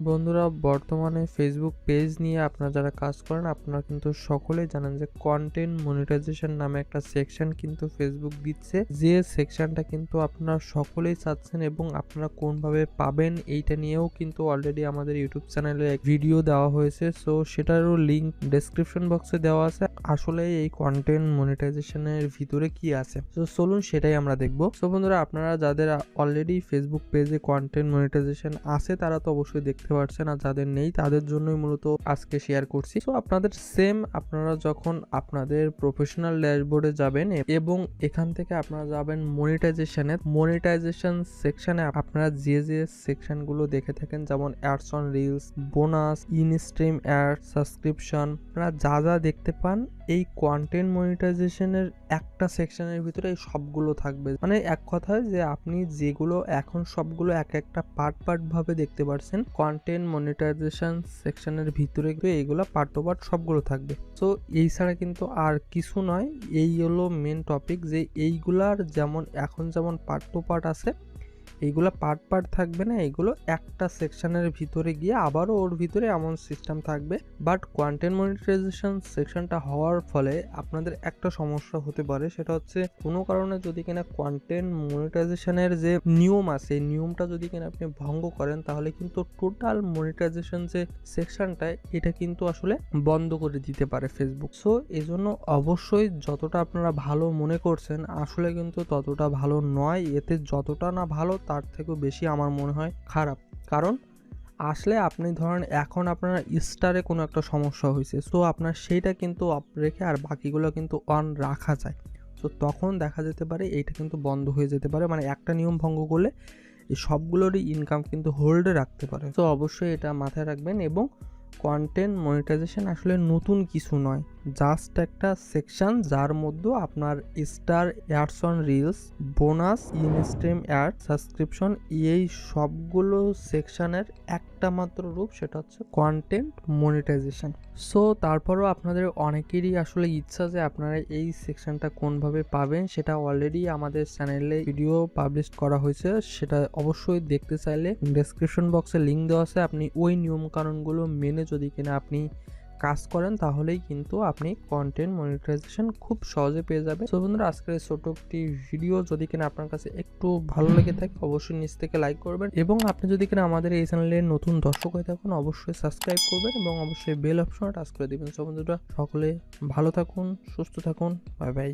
বন্ধুরা, বর্তমানে Facebook page নিয়ে আপনারা যারা কাজ করেন, আপনারা কিন্তু সকলেই জানেন যে কন্টেন্ট মনিটাইজেশন নামে একটা সেকশন কিন্তু ফেসবুক দিচ্ছে। যে সেকশনটা কিন্তু আপনারা সকলেই চাচ্ছেন এবং আপনারা কোনভাবে পাবেন, এইটা নিয়েও কিন্তু অলরেডি আমাদের ইউটিউব চ্যানেলে ভিডিও দেওয়া হয়েছে। সো সেটারও লিঙ্ক ডেসক্রিপশন বক্সে দেওয়া আছে। আসলে এই কন্টেন্ট মনিটাইজেশনের ভিতরে কি আছে? তো চলুন সেটাই আমরা দেখব। সো বন্ধুরা, আপনারা যাদের অলরেডি ফেসবুক পেজে কন্টেন্ট মনিটাইজেশন আছে, তারা তো অবশ্যই দেখতে পারছেন আর যাদের নেই তাদের জন্যই মূলত আজকে শেয়ার করছি। তো আপনাদের সেম আপনারা যখন আপনাদের প্রফেশনাল ড্যাশবোর্ডে যাবেন এবং এখান থেকে আপনারা যাবেন মনিটাইজেশনে মনিটাইজেশন সেকশনে আপনারা যে যে সেকশনগুলো দেখে থাকেন, যেমন ads on reels bonus in stream ad subscription আপনারা যা যা দেখতে পান, এই কন্টেন্ট মনিটাইজেশনের একটা সেকশনের ভিতরে এই সবগুলো থাকবে। মানে এক কথায় যে আপনি যেগুলো এখন সবগুলো এক একটা পার্ট পার্ট ভাবে দেখতে পারছেন কন্টেন্ট মনিটাইজেশন সেকশনের ভিতরে এইগুলো পার্ট টু পার্ট সবগুলো থাকবে। সো এই ছাড়া কিন্তু আর কিছু নয়। এই হলো মেন টপিক যে এইগুলার যেমন, এখন যেমন পার্ট টু পার্ট আছে এইগুলো পার্ট পার্ট থাকবে না এগুলো একটা সেকশনের ভিতরে গিয়ে আবারও ওর ভিতরে এমন সিস্টেম থাকবে। বাট কন্টেন্ট মনিটাইজেশন সেকশনটা হওয়ার ফলে আপনাদের একটা সমস্যা হতে পারে, সেটা হচ্ছে কোনো কারণে যদি কিনা কন্টেন্ট মনিটাইজেশনের যে নিয়ম আছে নিয়মটা যদি কিনা আপনি ভঙ্গ করেন, তাহলে কিন্তু টোটাল মনিটাইজেশন যে সেকশনটা এটা কিন্তু আসলে বন্ধ করে দিতে পারে ফেসবুক সো এই জন্য অবশ্যই যতটা আপনারা ভালো মনে করছেন, আসলে কিন্তু ততটা ভালো নয়। এতে যতটা না ভালো তার থেকেও বেশি আমার মনে হয় খারাপ। কারণ আসলে আপনি ধরেন এখন আপনার স্টারে কোনো একটা সমস্যা হয়েছে সো আপনার সেইটা কিন্তু অফ রেখে আর বাকিগুলো কিন্তু অন রাখা যায়। তো তখন দেখা যেতে পারে এইটা কিন্তু বন্ধ হয়ে যেতে পারে মানে একটা নিয়ম ভঙ্গ করলে এই সবগুলোরই ইনকাম কিন্তু হোল্ডে রাখতে পারে। তো অবশ্যই এটা মাথায় রাখবেন এবং কন্টেন্ট মনিটাইজেশন আসলে নতুন কিছু নয়। জাস্ট একটা সেকশন যার মধ্যে আপনার star ads on reels, bonus, in stream ad subscription, এই সবগুলো সেকশনের একটা মাত্র রূপ, সেটা হচ্ছে কন্টেন্ট মনিটাইজেশন সো তারপরও আপনাদের অনেকেরই আসলে ইচ্ছা যে আপনারা এই সেকশনটা কোনভাবে পাবেন, সেটা অলরেডি আমাদের চ্যানেলে ভিডিও পাবলিশ করা হয়েছে, সেটা অবশ্যই দেখতে চাইলে ডেসক্রিপশন বক্সে লিঙ্ক দেওয়া আছে, আপনি ওই নিয়মকানুনগুলো মেনে যদি কিনা আপনি কাজ করেন, তাহলেই কিন্তু আপনি কন্টেন্ট মনিটাইজেশন খুব সহজে পেয়ে যাবেন। সো বন্ধুরা, আজকের এই ছোট একটি ভিডিও যদি কিনা আপনার কাছে একটু ভালো লেগে থাকে, অবশ্যই নিচ থেকে লাইক করবেন এবং আপনি যদি কিনা আমাদের এই চ্যানেলের নতুন দর্শক হয়ে থাকুন, অবশ্যই সাবস্ক্রাইব করবেন এবং অবশ্যই বেল অপশনটা টাচ করে দিবেন। সো বন্ধুরা, সকলে ভালো থাকুন, সুস্থ থাকুন বাই বাই